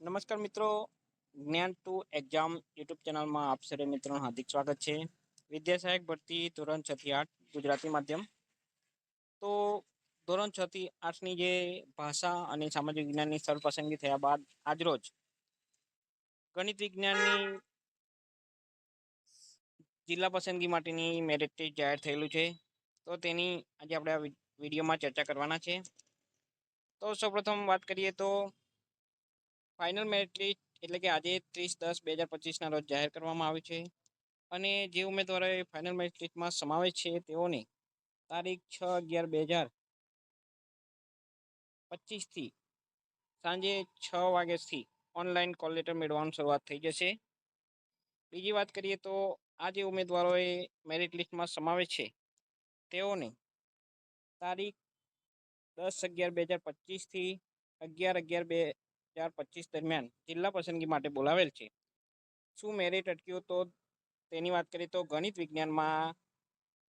નમસ્કાર મિત્રો. જ્ઞાન ટુ એક્ઝામ યુટ્યુબ ચેનલમાં આપ સર્વે મિત્રોનું હાર્દિક સ્વાગત છે. વિદ્યા સહાયક ભરતી ધોરણ છ થી આઠ ગુજરાતી માધ્યમ. તો ધોરણ છ થી આઠની જે ભાષા અને સામાજિક વિજ્ઞાનની સ્થળ પસંદગી થયા બાદ આજરોજ ગણિત વિજ્ઞાનની જિલ્લા પસંદગી માટેની મેરિટ ટેસ્ટ જાહેર થયેલું છે. તો તેની આજે આપણે આ વિડીયોમાં ચર્ચા કરવાના છે. તો સૌપ્રથમ વાત કરીએ તો ફાઇનલ મેરિટ લિસ્ટ એટલે કે આજે ત્રીસ દસ બે હજાર પચીસના રોજ જાહેર કરવામાં આવ્યું છે. અને જે ઉમેદવારોએ ફાઇનલ મેરિટ લિસ્ટમાં સમાવેશ છે તેઓને તારીખ છ અગિયાર બે હજાર પચીસથી સાંજે છ વાગ્યાથી ઓનલાઈન કોલ લેટર મેળવવાની શરૂઆત થઈ જશે. બીજી વાત કરીએ તો આ જે ઉમેદવારોએ મેરિટ લિસ્ટમાં સમાવેશ છે તેઓને તારીખ દસ અગિયાર બે હજાર પચીસથી અગિયાર અગિયાર બે હજાર પચીસ દરમિયાન જિલ્લા પસંદગી માટે બોલાવેલ છે. શું મેરિટ અટક્યું તો તેની વાત કરીએ તો ગણિત વિજ્ઞાનમાં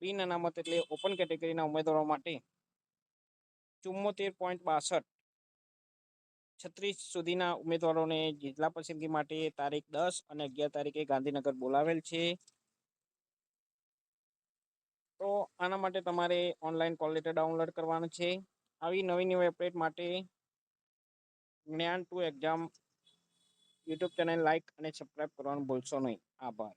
બિન અનામત એટલે ઓપન કેટેગરીના ઉમેદવારો માટે ચુમ્મોતેર પોઈન્ટ બાસઠ છત્રીસ સુધીના ઉમેદવારોને જિલ્લા પસંદગી માટે તારીખ દસ અને અગિયાર તારીખે ગાંધીનગર બોલાવેલ છે. તો આના માટે તમારે ઓનલાઈન કોલ લેટર ડાઉનલોડ કરવાનું છે. આવી નવી નવી અપડેટ માટે Gyan to exam YouTube channel like અને સબસ્ક્રાઈબ કરવાનું ભૂલશો નહીં. આભાર.